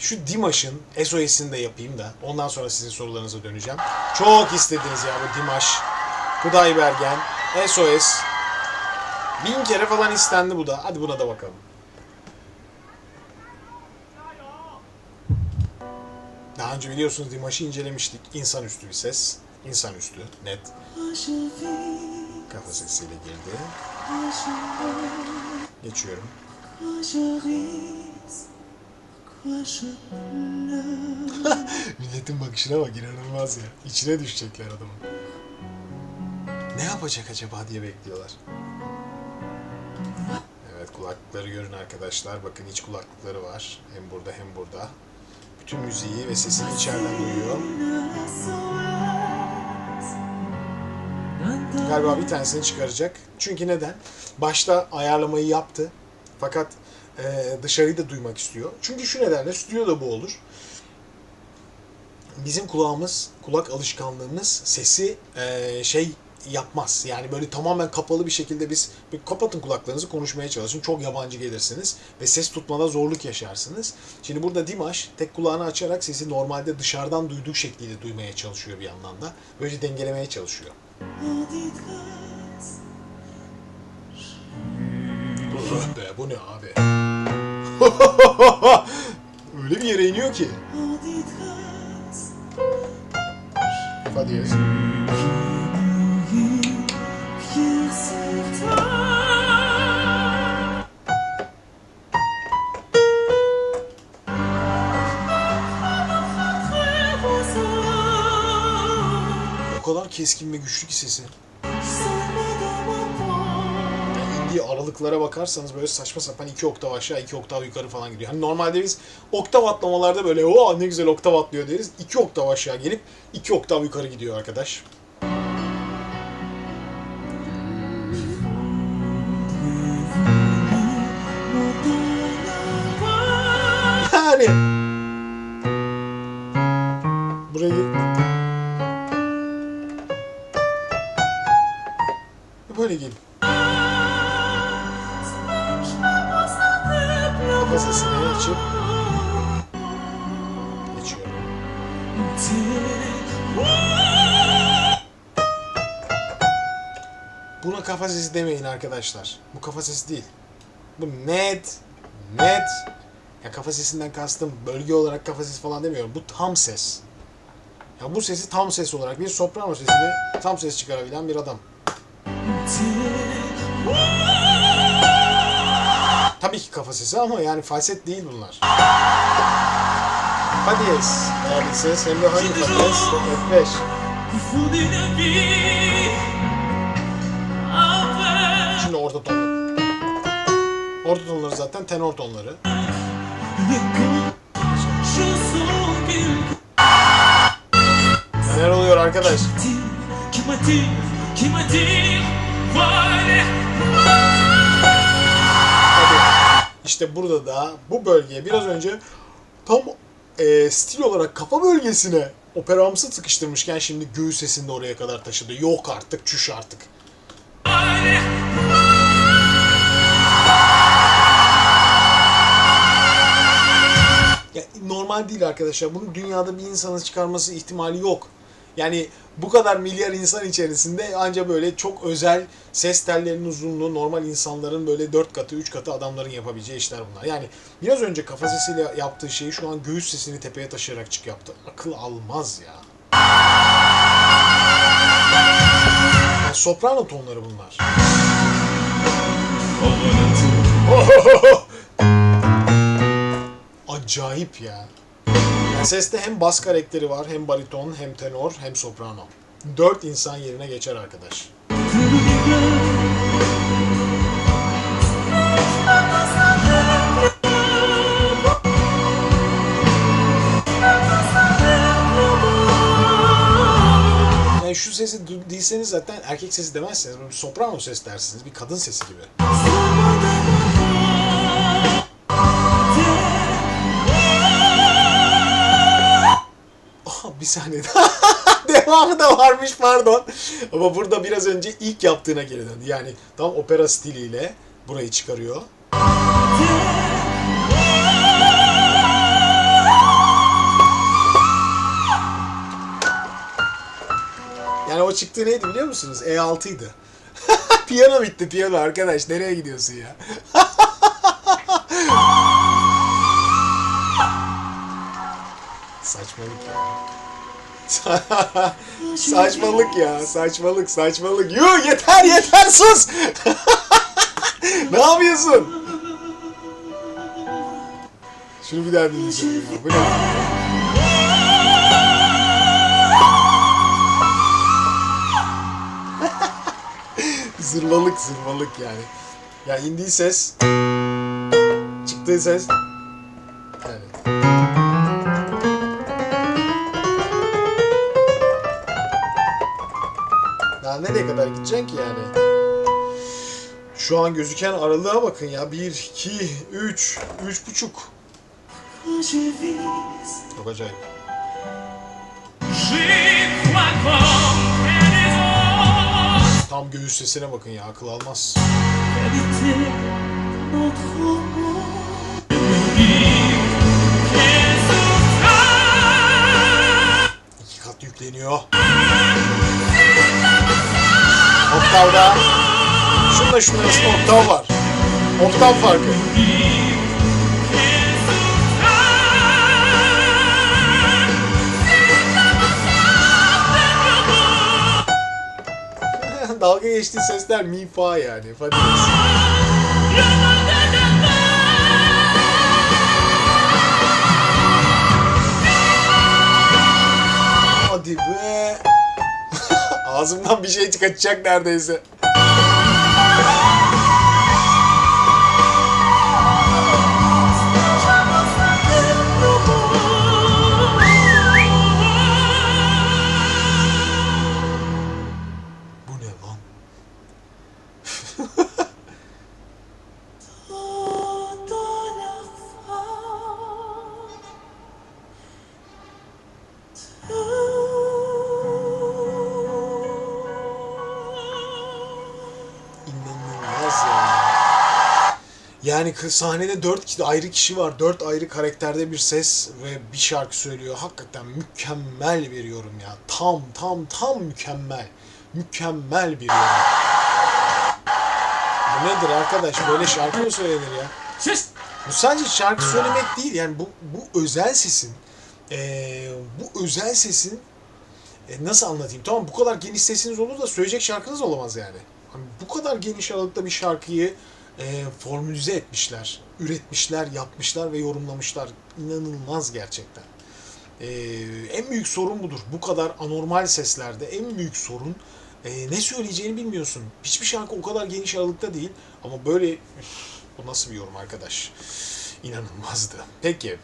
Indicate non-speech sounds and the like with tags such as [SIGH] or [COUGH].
Şu Dimaş'ın SOS'ini de yapayım da ondan sonra sizin sorularınıza döneceğim. Çok istediniz ya bu Dimaş. Kuday Bergen, SOS. Bin kere falan istendi bu da. Hadi buna da bakalım. Daha önce biliyorsunuz Dimaş'ı incelemiştik. İnsanüstü bir ses. İnsanüstü, net. Kafa sesiyle girdi. Geçiyorum. [LAUGHS] Milletin bakışına bak inanılmaz ya. İçine düşecekler adamın. Ne yapacak acaba diye bekliyorlar. Evet kulaklıkları görün arkadaşlar. Bakın iç kulaklıkları var. Hem burada hem burada. Bütün müziği ve sesini içeriden duyuyor. Galiba bir tanesini çıkaracak. Çünkü neden? Başta ayarlamayı yaptı. Fakat e, dışarıyı da duymak istiyor. Çünkü şu nedenle stüdyoda bu olur. Bizim kulağımız, kulak alışkanlığımız sesi e, şey yapmaz. Yani böyle tamamen kapalı bir şekilde biz bir kapatın kulaklarınızı konuşmaya çalışın. Çok yabancı gelirsiniz ve ses tutmada zorluk yaşarsınız. Şimdi burada Dimash tek kulağını açarak sesi normalde dışarıdan duyduğu şekliyle duymaya çalışıyor bir yandan da. Böylece dengelemeye çalışıyor. Bu ne abi? [LAUGHS] Öyle bir yere iniyor ki. Fa diyez. O kadar keskin ve güçlü ki sesi. Aralıklara bakarsanız böyle saçma sapan iki oktav aşağı iki oktav yukarı falan gidiyor. Hani normalde biz oktav atlamalarda böyle o ne güzel oktav atlıyor deriz. İki oktav aşağı gelip iki oktav yukarı gidiyor arkadaş. Yani Kafasını açıp. Buna kafa sesi demeyin arkadaşlar. Bu kafa sesi değil. Bu net, net. Ya kafa sesinden kastım bölge olarak kafa sesi falan demiyorum. Bu tam ses. Ya bu sesi tam ses olarak bir soprano sesini tam ses çıkarabilen bir adam. Tabii ki kafa sesi ama yani falset değil bunlar. Fa diyez. Yani ses hem de hangi diyez? F5. Şimdi orta ton. Orta tonları zaten tenor tonları. Neler oluyor arkadaş? Qui m'a dit, qui m'a İşte burada da bu bölgeye biraz önce tam e, stil olarak kafa bölgesine operamsı sıkıştırmışken şimdi göğüs sesini de oraya kadar taşıdı. Yok artık, çüş artık. Ya, normal değil arkadaşlar. Bunu dünyada bir insanın çıkarması ihtimali yok. Yani bu kadar milyar insan içerisinde ancak böyle çok özel ses tellerinin uzunluğu normal insanların böyle 4 katı 3 katı adamların yapabileceği işler bunlar. Yani biraz önce kafa sesiyle yaptığı şeyi şu an göğüs sesini tepeye taşıyarak çık yaptı. Akıl almaz ya. Yani soprano tonları bunlar. Acayip ya. Seste hem bas karakteri var, hem bariton, hem tenor, hem soprano. Dört insan yerine geçer arkadaş. Yani şu sesi değilseniz zaten erkek sesi demezsiniz. Soprano ses dersiniz. Bir kadın sesi gibi. bir saniye daha. [LAUGHS] Devamı da varmış pardon. Ama burada biraz önce ilk yaptığına geri döndü. Yani tam opera stiliyle burayı çıkarıyor. Yani o çıktığı neydi biliyor musunuz? E6'ydı. [LAUGHS] piyano bitti piyano arkadaş. Nereye gidiyorsun ya? [LAUGHS] Saçmalık ya. [LAUGHS] saçmalık ya. Saçmalık saçmalık. Yuh yeter yeter sus. [LAUGHS] ne yapıyorsun? Şunu bir daha dinleyeceğim ya. Bu ne? [LAUGHS] zırvalık zırvalık yani. Ya indiği ses çıktığı ses nereye kadar gideceksin ki yani? Şu an gözüken aralığa bakın ya. 1, 2, 3, 3 buçuk. Çok acayip. Tam göğüs sesine bakın ya. Akıl almaz. İki kat yükleniyor. Oktavda. Şunla şunun arasında oktav var. Oktav farkı. [LAUGHS] Dalga geçtiği sesler mi fa yani. Fa Ağzımdan bir şey çıkacak neredeyse. Yani sahnede dört kişi, ayrı kişi var. Dört ayrı karakterde bir ses ve bir şarkı söylüyor. Hakikaten mükemmel bir yorum ya. Tam tam tam mükemmel. Mükemmel bir yorum. Bu nedir arkadaş? Böyle şarkı mı söylenir ya? Sus Bu sadece şarkı söylemek değil yani bu bu özel sesin eee, bu özel sesin e, nasıl anlatayım? Tamam bu kadar geniş sesiniz olur da söyleyecek şarkınız olamaz yani. Hani bu kadar geniş aralıkta bir şarkıyı e, formülize etmişler, üretmişler, yapmışlar ve yorumlamışlar. İnanılmaz gerçekten. E, en büyük sorun budur. Bu kadar anormal seslerde en büyük sorun e, ne söyleyeceğini bilmiyorsun. Hiçbir şarkı o kadar geniş aralıkta değil ama böyle üf, bu nasıl bir yorum arkadaş? İnanılmazdı. Peki